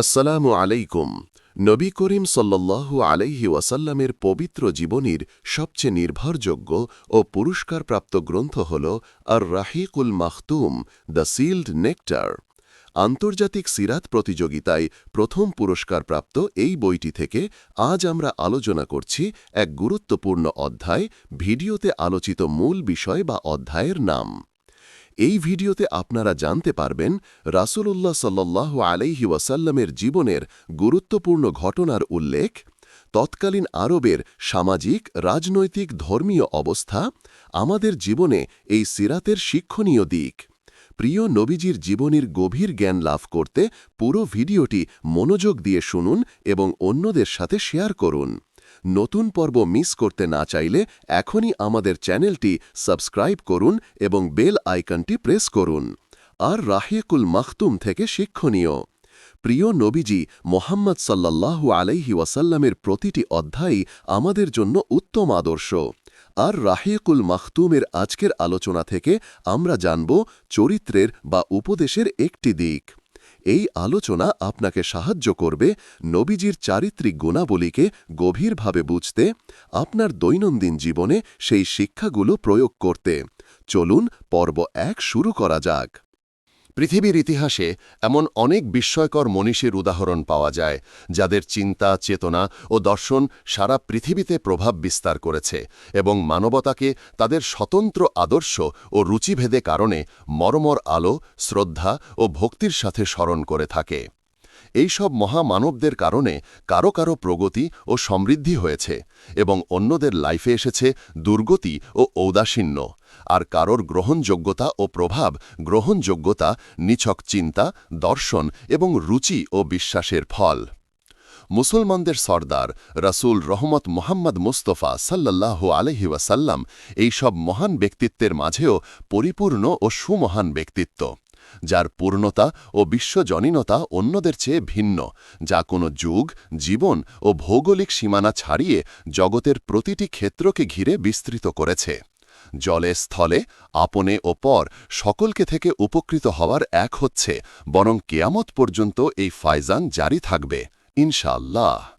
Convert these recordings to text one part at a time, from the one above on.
আসসালামু আলাইকুম। নবী করিম সাল্লাল্লাহু আলাইহি ওয়াসাল্লামের পবিত্র জীবনীর সবচেয়ে নির্ভরযোগ্য ও পুরস্কারপ্রাপ্ত গ্রন্থ হল আর রাহিকুল মাহতুম দ্য সিল্ড নেকটার। আন্তর্জাতিক সিরাত প্রতিযোগিতায় প্রথম পুরস্কারপ্রাপ্ত এই বইটি থেকে আজ আমরা আলোচনা করছি এক গুরুত্বপূর্ণ অধ্যায়, ভিডিওতে আলোচিত মূল বিষয় বা অধ্যায়ের নাম। এই ভিডিওতে আপনারা জানতে পারবেন রাসূলুল্লাহ সাল্লাহ আলাইহি ওয়াসাল্লামের জীবনের গুরুত্বপূর্ণ ঘটনার উল্লেখ, তৎকালীন আরবের সামাজিক, রাজনৈতিক, ধর্মীয় অবস্থা, আমাদের জীবনে এই সিরাতের শিক্ষণীয় দিক। প্রিয় নবীজির জীবনীর গভীর জ্ঞান লাভ করতে পুরো ভিডিওটি মনোযোগ দিয়ে শুনুন এবং অন্যদের সাথে শেয়ার করুন। নতুন পর্ব মিস করতে না চাইলে এখনই আমাদের চ্যানেলটি সাবস্ক্রাইব করুন এবং বেল আইকনটি প্রেস করুন। আর রাহিকুল মাখতুম থেকে শিক্ষণীয়। প্রিয় নবীজি, মোহাম্মদ সাল্লাল্লাহু আলাইহি ওয়াসাল্লামের প্রতিটি অধ্যায়ই আমাদের জন্য উত্তম আদর্শ। আর রাহিকুল মাখতুমের আজকের আলোচনা থেকে আমরা জানব চরিত্রের বা উপদেশের একটি দিক। এই আলোচনা আপনাকে সাহায্য করবে নবীজির চারিত্রিক গুণাবলীকে গভীরভাবে বুঝতে, আপনার দৈনন্দিন জীবনে সেই শিক্ষাগুলো প্রয়োগ করতে। চলুন পর্ব এক শুরু করা যাক। পৃথিবীর ইতিহাসে এমন অনেক বিস্ময়কর মনীষীর উদাহরণ পাওয়া যায়, যাদের চিন্তা, চেতনা ও দর্শন সারা পৃথিবীতে প্রভাব বিস্তার করেছে এবং মানবতাকে তাদের স্বতন্ত্র আদর্শ ও রুচিভেদে কারণে মরমর আলো, শ্রদ্ধা ও ভক্তির সাথে স্মরণ করে থাকে। এই সব মহামানবদের কারণে কারও কারও প্রগতি ও সমৃদ্ধি হয়েছে এবং অন্যদের লাইফে এসেছে দুর্গতি ও ঔদাসীন্য, আর কারোর গ্রহণযোগ্যতা ও প্রভাব গ্রহণযোগ্যতা, নিছক চিন্তা, দর্শন এবং রুচি ও বিশ্বাসের ফল। মুসলমানদের সর্দার রাসূল রহমত মোহাম্মদ মুস্তফা সাল্লাহ আলহি ওয়াসাল্লাম এই সব মহান ব্যক্তিত্বের মাঝেও পরিপূর্ণ ও সুমহান ব্যক্তিত্ব। যার পূর্ণতা ও বিশ্বজনীনতা অন্যদের চেয়ে ভিন্ন, যা কোনো যুগ, জীবন ও ভৌগোলিক সীমানা ছাড়িয়ে জগতের প্রতিটি ক্ষেত্রকে ঘিরে বিস্তৃত করেছে। জলে স্থলে, আপনে ও পর সকলকে থেকে উপকৃত হওয়ার এক হচ্ছে, বরং কেয়ামত পর্যন্ত এই ফায়জান জারি থাকবে ইনশাল্লাহ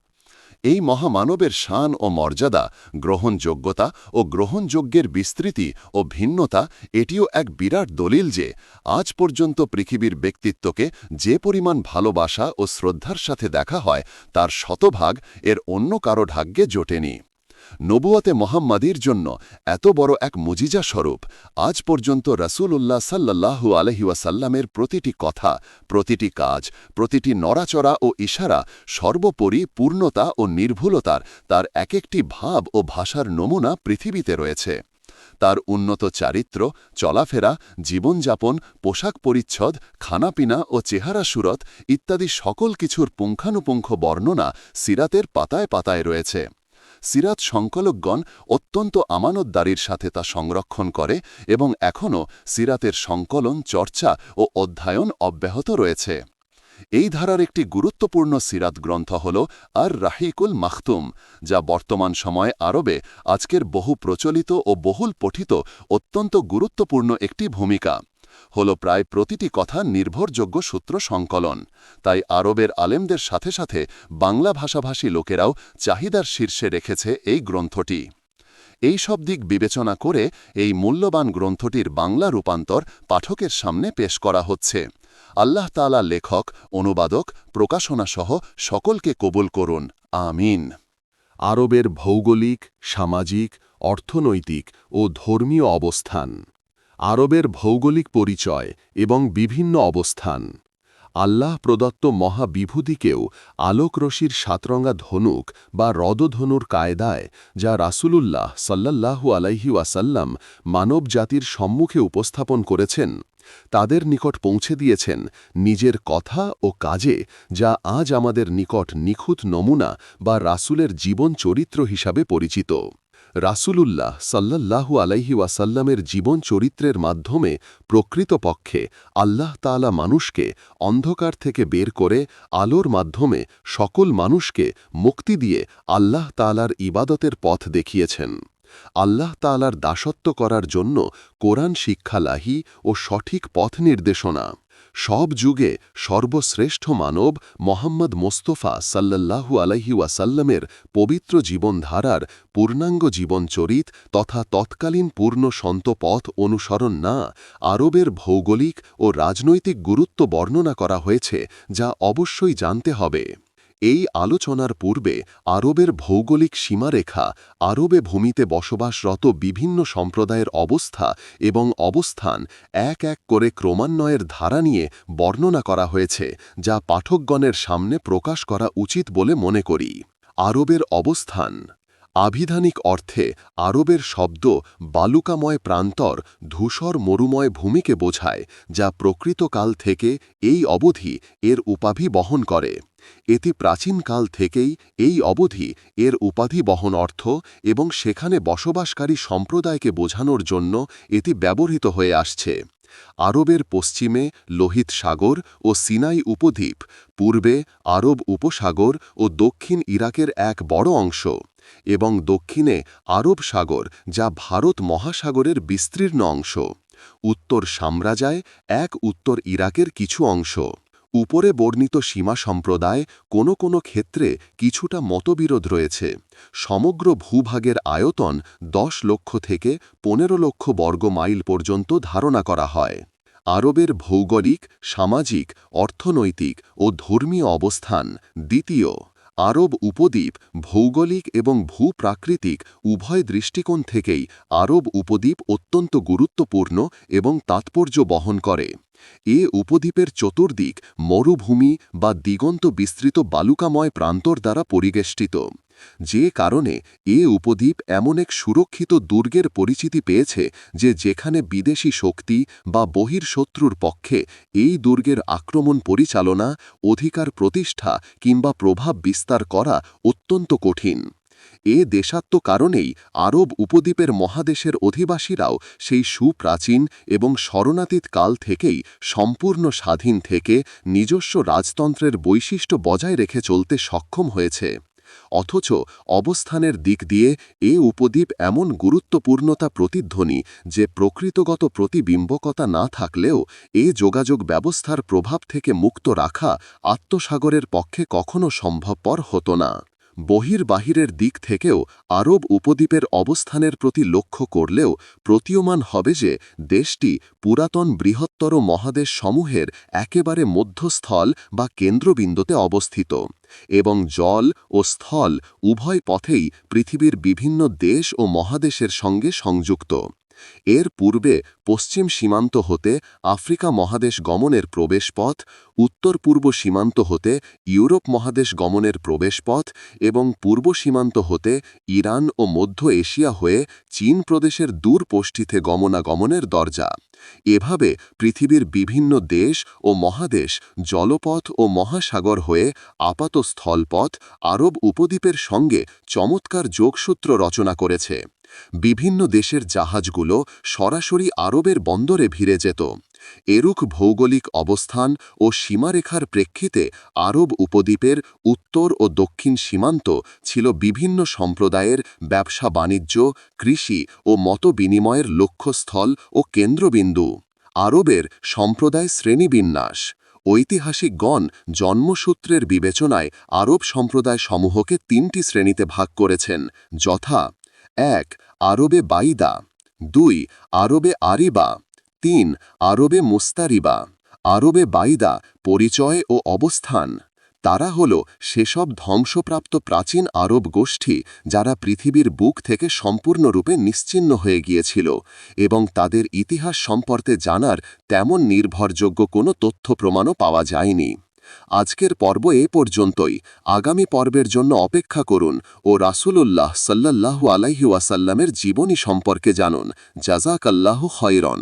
এই মহামানবের শান ও মর্যাদা, গ্রহণযোগ্যতা ও গ্রহণযোগ্যের বিস্তৃতি ও ভিন্নতা এটিও এক বিরাট দলিল যে, আজ পর্যন্ত পৃথিবীর ব্যক্তিত্বকে যে পরিমাণ ভালোবাসা ও শ্রদ্ধার সাথে দেখা হয়, তার শতভাগ এর অন্য কারও ঢাগ্যে জোটেনি। নবুয়তে মোহাম্মদীর জন্য এত বড় এক মুজিজা স্বরূপ। আজ পর্যন্ত রাসুল উল্লাহ সাল্লাহু আলহিউসাল্লামের প্রতিটি কথা, প্রতিটি কাজ, প্রতিটি নড়াচড়া ও ইশারা সর্বোপরি পূর্ণতা ও নির্ভুলতার, তার এক একটি ভাব ও ভাষার নমুনা পৃথিবীতে রয়েছে। তার উন্নত চারিত্র, চলাফেরা, জীবনযাপন, পোশাক পরিচ্ছদ, খানাপিনা ও চেহারা সুরত ইত্যাদি সকল কিছুর পুঙ্খানুপুঙ্খ বর্ণনা সিরাতের পাতায় পাতায় রয়েছে। সিরাত সংকলকগণ অত্যন্ত আমানতদারির সাথে তা সংরক্ষণ করে এবং এখনও সিরাতের সংকলন, চর্চা ও অধ্যয়ন অব্যাহত রয়েছে। এই ধারার একটি গুরুত্বপূর্ণ সিরাত গ্রন্থ হল আর রাহিকুল মাখতুম, যা বর্তমান সময়ে আরবে আজকের বহু প্রচলিত ও বহুল পঠিত অত্যন্ত গুরুত্বপূর্ণ একটি ভূমিকা। হল প্রায় প্রতিটি কথা নির্ভরযোগ্য সূত্র সংকলন। তাই আরবের আলেমদের সাথে সাথে বাংলা ভাষাভাষী লোকেরাও চাহিদার শীর্ষে রেখেছে এই গ্রন্থটি। এই সব দিক বিবেচনা করে এই মূল্যবান গ্রন্থটির বাংলা রূপান্তর পাঠকের সামনে পেশ করা হচ্ছে। আল্লাহ তালা লেখক, অনুবাদক, প্রকাশনাসহ সকলকে কবুল করুন। আমিন। আরবের ভৌগোলিক, সামাজিক, অর্থনৈতিক ও ধর্মীয় অবস্থান। আরবের ভৌগোলিক পরিচয় এবং বিভিন্ন অবস্থান। আল্লাহ প্রদত্ত মহাবিভূতিকেও আলোকরশির সাতরঙ্গা ধনুক বা রদধনুর কায়দায়, যা রাসূলুল্লাহ সাল্লাল্লাহু আলাইহি ওয়াসাল্লাম মানব জাতির সম্মুখে উপস্থাপন করেছেন, তাদের নিকট পৌঁছে দিয়েছেন নিজের কথা ও কাজে যা আজ আমাদের নিকট নিখুঁত নমুনা বা রাসূলের জীবন চরিত্র হিসাবে পরিচিত। রাসূলুল্লাহ সাল্লাল্লাহু আলাইহি ওয়াসাল্লামের জীবন চরিত্রের মাধ্যমে প্রকৃতপক্ষে আল্লাহ তালা মানুষকে অন্ধকার থেকে বের করে আলোর মাধ্যমে সকল মানুষকে মুক্তি দিয়ে আল্লাহ তালার ইবাদতের পথ দেখিয়েছেন। আল্লাহ তালার দাসত্ব করার জন্য কোরআন শিক্ষালাহি ও সঠিক পথ নির্দেশনা। সব যুগে সর্বশ্রেষ্ঠ মানব মোহাম্মদ মোস্তফা সাল্লাল্লাহু আলাইহি ওয়াসাল্লামের পবিত্র জীবনধারার পূর্ণাঙ্গ জীবনচরিত তথা তৎকালীন পূর্ণ সন্ত পথ অনুসরণ না আরবের ভৌগোলিক ও রাজনৈতিক গুরুত্ব বর্ণনা করা হয়েছে, যা অবশ্যই জানতে হবে। এই আলোচনার পূর্বে আরবের ভৌগোলিক সীমারেখা, আরবে ভূমিতে বসবাসরত বিভিন্ন সম্প্রদায়ের অবস্থা এবং অবস্থান এক এক করে ক্রমান্বয়ের ধারা নিয়ে বর্ণনা করা হয়েছে, যা পাঠকগণের সামনে প্রকাশ করা উচিত বলে মনে করি। আরবের অবস্থান আভিধানিক অর্থে আরবের শব্দ বালুকাময় প্রান্তর ধূসর মরুময় ভূমিকে বোঝায়, যা প্রকৃতকাল থেকে এই অবধি এর উপাধি বহন করে। এটি প্রাচীনকাল থেকেই এই অবধি এর উপাধি বহন অর্থ এবং সেখানে বসবাসকারী সম্প্রদায়কে বোঝানোর জন্য এটি ব্যবহৃত হয়ে আসছে। আরবের পশ্চিমে লোহিত সাগর ও সিনাই উপদ্বীপ, পূর্বে আরব উপসাগর ও দক্ষিণ ইরাকের এক বড় অংশ এবং দক্ষিণে আরব সাগর যা ভারত মহাসাগরের বিস্তীর্ণ অংশ। উত্তর সাম্রাজায় এক উত্তর ইরাকের কিছু অংশ। উপরে বর্ণিত সীমা সম্প্রদায় কোনো কোনো ক্ষেত্রে কিছুটা মতবিরোধ রয়েছে। সমগ্র ভূভাগের আয়তন দশ লক্ষ থেকে পনেরো লক্ষ বর্গ মাইল পর্যন্ত ধারণা করা হয়। আরবের ভৌগোলিক, সামাজিক, অর্থনৈতিক ও ধর্মীয় অবস্থান দ্বিতীয়। আরব উপদ্বীপ ভৌগোলিক এবং ভূপ্রাকৃতিক উভয় দৃষ্টিকোণ থেকেই আরব উপদ্বীপ অত্যন্ত গুরুত্বপূর্ণ এবং তাৎপর্য বহন করে। এ উপদ্বীপের চতুর্দিক মরুভূমি বা দিগন্ত বিস্তৃত বালুকাময় প্রান্তর দ্বারা পরিবেষ্টিত। যে কারণে এ উপদ্বীপ এমন এক সুরক্ষিত দুর্গের পরিচিতি পেয়েছে যে যেখানে বিদেশি শক্তি বা বহির্শত্রুর পক্ষে এই দুর্গের আক্রমণ পরিচালনা, অধিকার প্রতিষ্ঠা কিংবা প্রভাব বিস্তার করা অত্যন্ত কঠিন। এ দেশাত্ম কারণেই আরব উপদ্বীপের মহাদেশের অধিবাসীরাও সেই সুপ্রাচীন এবং শরণাতীত কাল থেকেই সম্পূর্ণ স্বাধীন থেকে নিজস্ব রাজতন্ত্রের বৈশিষ্ট্য বজায় রেখে চলতে সক্ষম হয়েছে। অথচ অবস্থানের দিক দিয়ে এ উপদ্বীপ এমন গুরুত্বপূর্ণতা প্রতিধ্বনি যে প্রকৃতগত প্রতিবিম্বকতা না থাকলেও এ যোগাযোগ ব্যবস্থার প্রভাব থেকে মুক্ত রাখা আত্মসাগরের পক্ষে কখনো সম্ভবপর হতো না। বহির্বাহিরের দিক থেকেও আরব উপদ্বীপের অবস্থানের প্রতি লক্ষ্য করলেও প্রতীয়মান হবে যে দেশটি পুরাতন বৃহত্তর মহাদেশ সমূহের একেবারে মধ্যস্থল বা কেন্দ্রবিন্দুতে অবস্থিত এবং জল ও স্থল উভয় পথেই পৃথিবীর বিভিন্ন দেশ ও মহাদেশের সঙ্গে সংযুক্ত। এর পূর্বে পশ্চিম সীমান্ত হতে আফ্রিকা মহাদেশ গমনের প্রবেশপথ, উত্তর পূর্ব সীমান্ত হতে ইউরোপ মহাদেশ গমনের প্রবেশপথ এবং পূর্ব সীমান্ত হতে ইরান ও মধ্য এশিয়া হয়ে চীন প্রদেশের দূর পষ্টিতে গমনাগমনের দরজা। এভাবে পৃথিবীর বিভিন্ন দেশ ও মহাদেশ জলপথ ও মহাসাগর হয়ে আপাত স্থলপথ আরব উপদ্বীপের সঙ্গে চমৎকার যোগসূত্র রচনা করেছে। বিভিন্ন দেশের জাহাজগুলো সরাসরি আরবের বন্দরে ভিড়ে যেত। এরুক ভৌগোলিক অবস্থান ও সীমারেখার প্রেক্ষিতে আরব উপদ্বীপের উত্তর ও দক্ষিণ সীমান্ত ছিল বিভিন্ন সম্প্রদায়ের ব্যবসা বাণিজ্য, কৃষি ও মত বিনিময়ের লক্ষ্যস্থল ও কেন্দ্রবিন্দু। আরবের সম্প্রদায় শ্রেণীবিন্যাস। ঐতিহাসিকগণ জন্মসূত্রের বিবেচনায় আরব সম্প্রদায় সমূহকে তিনটি শ্রেণীতে ভাগ করেছেন, যথা এক, আরবে বাইদা। দুই, আরবে আরিবা। তিন, আরবে মুস্তারিবা। আরবে বাইদা, পরিচয় ও অবস্থান। তারা হল সেসব ধ্বংসপ্রাপ্ত প্রাচীন আরব গোষ্ঠী যারা পৃথিবীর বুক থেকে সম্পূর্ণরূপে নিশ্চিন্ন হয়ে গিয়েছিল এবং তাদের ইতিহাস সম্পর্কে জানার তেমন নির্ভরযোগ্য কোনো তথ্য প্রমাণও পাওয়া যায়নি। আজকের পর্ব এ পর্যন্তই। আগামী পর্বের জন্য অপেক্ষা করুন ও রাসূলুল্লাহ সাল্লাল্লাহু আলাইহি ওয়াসাল্লামের জীবনী সম্পর্কে জানুন। জাজাকাল্লাহ খয়রন।